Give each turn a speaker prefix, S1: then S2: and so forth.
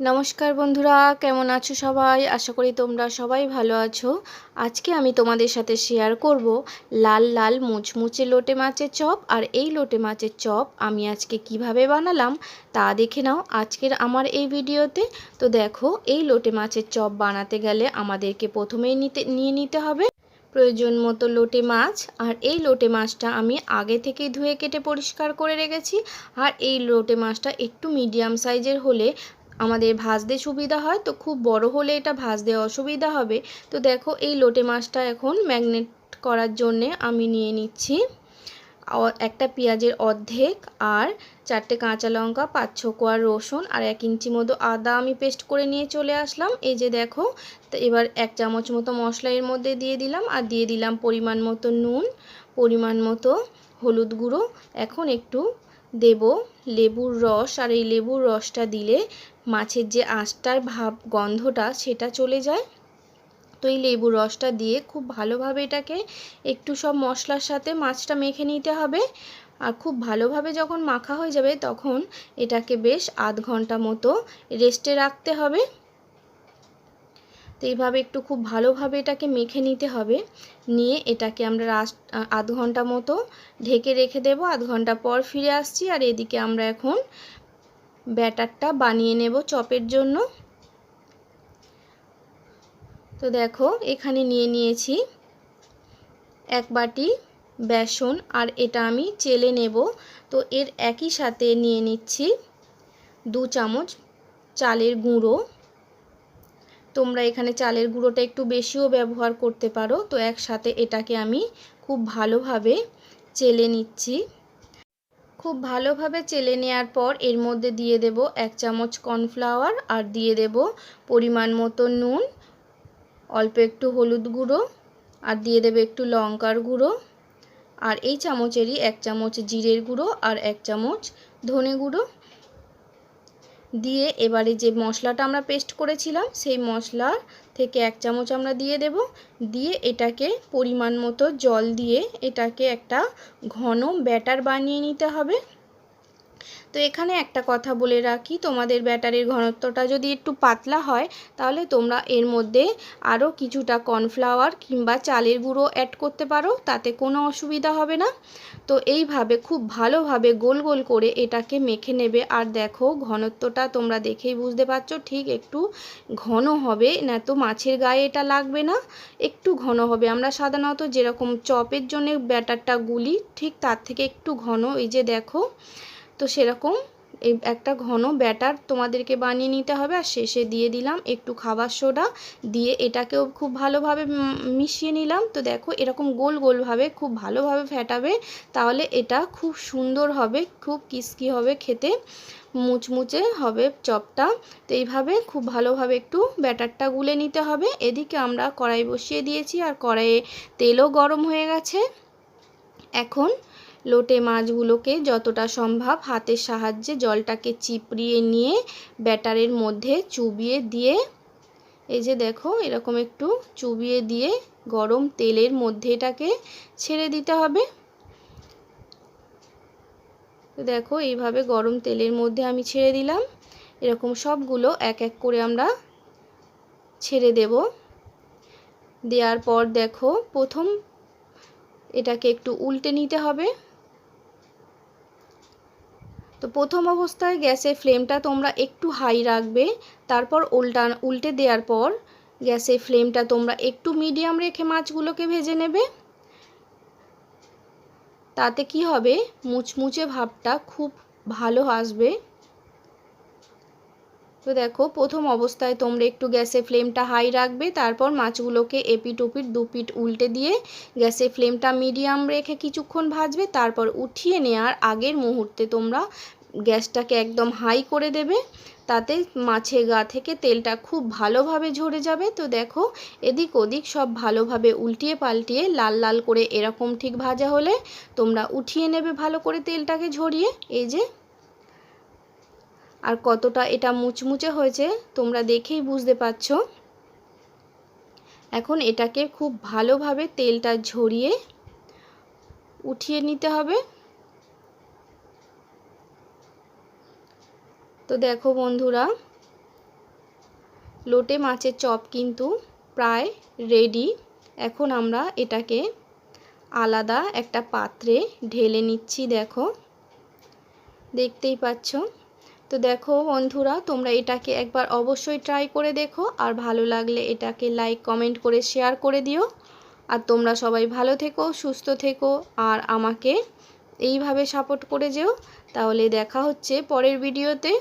S1: নমস্কার বন্ধুরা, কেমন আছো সবাই? আশা করি তোমরা সবাই ভালো আছো। আজকে আমি তোমাদের সাথে শেয়ার করব লাল লাল মুচমুচে লোটে মাছের চপ। আর এই লোটে মাছের চপ আমি আজকে কীভাবে বানালাম তা দেখে নাও আজকের আমার এই ভিডিওতে। তো দেখো, এই লোটে মাছের চপ বানাতে গেলে আমাদেরকে প্রথমেই নিতে, নিয়ে নিতে হবে প্রয়োজন মতো লোটে মাছ। আর এই লোটে মাছটা আমি আগে থেকেই ধুয়ে কেটে পরিষ্কার করে রেখেছি। আর এই লোটে মাছটা একটু মিডিয়াম সাইজের হলে আমাদের ভাজতে সুবিধা হয়, তো খুব বড় হলে এটা ভাজতে অসুবিধা হবে। তো দেখো, এই লোটে মাছটা এখন ম্যাগনেট করার জন্যে আমি নিয়ে নিচ্ছি। একটা পেঁয়াজের অর্ধেক আর চারটে কাঁচা লঙ্কা, পাঁচ ছ কোয়া রসুন আর এক ইঞ্চি মতো আদা আমি পেস্ট করে নিয়ে চলে আসলাম। এই যে দেখো, তো এবার এক চামচ মতো মশলা এর মধ্যে দিয়ে দিলাম আর দিয়ে দিলাম পরিমাণ মতো নুন, পরিমাণ মতো হলুদ গুঁড়ো। এখন একটু দেব লেবুর রস, আর এই লেবুর রসটা দিলে মাছের যে আঁশটার ভাব, গন্ধটা সেটা চলে যায়। তো এই লেবুর রসটা দিয়ে খুব ভালোভাবে এটাকে একটু সব মশলার সাথে মাছটা মেখে নিতে হবে। আর খুব ভালোভাবে যখন মাখা হয়ে যাবে তখন এটাকে বেশ আধ ঘণ্টা মতো রেস্টে রাখতে হবে। তো এইভাবে একটু খুব ভালোভাবে এটাকে মেখে নিতে হবে। নিয়ে এটাকে আমরা আধ ঘণ্টা মতো ঢেকে রেখে দেব। আধ ঘণ্টা পর ফিরে আসছি আর এদিকে আমরা এখন ব্যাটারটা বানিয়ে নেব চপের জন্য। তো দেখো, এখানে নিয়ে নিয়েছি এক বাটি বেসন আর এটা আমি চেলে নেব। তো এর একই সাথে নিয়ে নিচ্ছি দু চামচ চালের গুঁড়ো। তোমরা এখানে চালের গুঁড়োটা একটু বেশিও ব্যবহার করতে পারো। তো একসাথে এটাকে আমি খুব ভালোভাবে চেলে নিচ্ছি। খুব ভালোভাবে চেলে নেওয়ার পর এর মধ্যে দিয়ে দেব এক চামচ কর্নফ্লাওয়ার আর দিয়ে দেব পরিমাণ মতো নুন, অল্প একটু হলুদ গুঁড়ো আর দিয়ে দেবে একটু লঙ্কার গুঁড়ো আর এই চামচেরই এক চামচ জিরের গুঁড়ো আর এক চামচ ধনে গুঁড়ো। দিয়ে এবারে যে মশলাটা আমরা পেস্ট করেছিলাম, সেই মশলা থেকে এক চামচ আমরা দিয়ে দেব। দিয়ে এটাকে পরিমাণ মতো জল দিয়ে এটাকে একটা ঘন ব্যাটার বানিয়ে নিতে হবে। তো এখানে একটা কথা বলে রাখি, তোমাদের ব্যাটারির ঘনত্বটা যদি একটু পাতলা হয়, তাহলে তোমরা এর মধ্যে আরও কিছুটা কর্নফ্লাওয়ার কিংবা চালের গুঁড়ো অ্যাড করতে পারো, তাতে কোনো অসুবিধা হবে না। তো এইভাবে খুব ভালোভাবে গোল গোল করে এটাকে মেখে নেবে। আর দেখো, ঘনত্বটা তোমরা দেখেই বুঝতে পারছ, ঠিক একটু ঘন হবে, না তো মাছের গায়ে এটা লাগবে না, একটু ঘন হবে। আমরা সাধারণত যেরকম চপের জন্য ব্যাটারটা গুলি, ঠিক তার থেকে একটু ঘন। এই যে দেখো তো সেরকম এই একটা ঘন ব্যাটার তোমাদেরকে বানিয়ে নিতে হবে আর শেষে দিয়ে দিলাম একটু খাবার সোডা দিয়ে এটাকেও খুব ভালোভাবে মিশিয়ে নিলাম। তো দেখো এরকম গোল গোলভাবে খুব ভালোভাবে ফেটাবে তাহলে এটা খুব সুন্দর হবে, খুব কিসকি হবে খেতে, মুচমুচে হবে চপটা। তো এইভাবে খুব ভালোভাবে একটু ব্যাটারটা গুলে নিতে হবে। এদিকে আমরা কড়াই বসিয়ে দিয়েছি আর কড়াইয়ে তেলও গরম হয়ে গেছে। এখন লোটে মাছগুলোকে যতটা সম্ভব হাতের সাহায্যে জলটাকে চিপড়িয়ে নিয়ে ব্যাটারের মধ্যে চুবিয়ে দিয়ে, এই যে দেখো, এরকম একটু চুবিয়ে দিয়ে গরম তেলের মধ্যে এটাকে ছেড়ে দিতে হবে। দেখো, এইভাবে গরম তেলের মধ্যে আমি ছেড়ে দিলাম। এরকম সবগুলো এক এক করে আমরা ছেড়ে দেব। দেওয়ার পর দেখো, প্রথম এটাকে একটু উল্টে নিতে হবে। তো প্রথম অবস্থায় গ্যাসের ফ্লেমটা তোমরা একটু হাই রাখবে। তারপর উল্টা উল্টে দেওয়ার পর গ্যাসের ফ্লেমটা তোমরা একটু মিডিয়াম রেখে মাছগুলোকে ভেজে নেবে। তাতে কি হবে? মুচমুচে ভাবটা খুব ভালো আসবে। তো দেখো, প্রথম অবস্থায় তোমরা একটু গ্যাসের ফ্লেমটা হাই রাখবে। তারপর মাছগুলোকে এপিট ওপিট দুপিট, উল্টে দিয়ে গ্যাসের ফ্লেমটা মিডিয়াম রেখে কিছুক্ষণ ভাজবে। তারপর উঠিয়ে নেওয়ার আগের মুহূর্তে তোমরা গ্যাসটাকে একদম হাই করে দেবে, তাতে মাছের গা থেকে তেলটা খুব ভালোভাবে ঝরে যাবে। তো দেখো, এদিক ওদিক সব ভালোভাবে উল্টিয়ে পাল্টিয়ে লাল লাল করে এরকম ঠিক ভাজা হলে তোমরা উঠিয়ে নেবে ভালো করে তেলটাকে ঝরিয়ে। এই যে, আর কতটা এটা মুচমুচে হয়েছে তোমরা দেখেই বুঝতে পারছ। এখন এটাকে খুব ভালোভাবে তেলটা ঝরিয়ে উঠিয়ে নিতে হবে। তো দেখো বন্ধুরা, লোটে মাছের চপ কিন্তু প্রায় রেডি এখন আমরা এটাকে আলাদা একটা পাত্রে ঢেলে নিচ্ছি, দেখো। দেখতেই পাচ্ছ? তো দেখো বন্ধুরা, তোমরা এটাকে একবার অবশ্যই ট্রাই করে দেখো, আর ভালো লাগলে এটাকে লাইক কমেন্ট করে শেয়ার করে দিও। আর তোমরা সবাই ভালো থেকো, সুস্থ থেকো, আর আমাকে এইভাবে সাপোর্ট করে যেও। তাহলে দেখা হচ্ছে পরের ভিডিওতে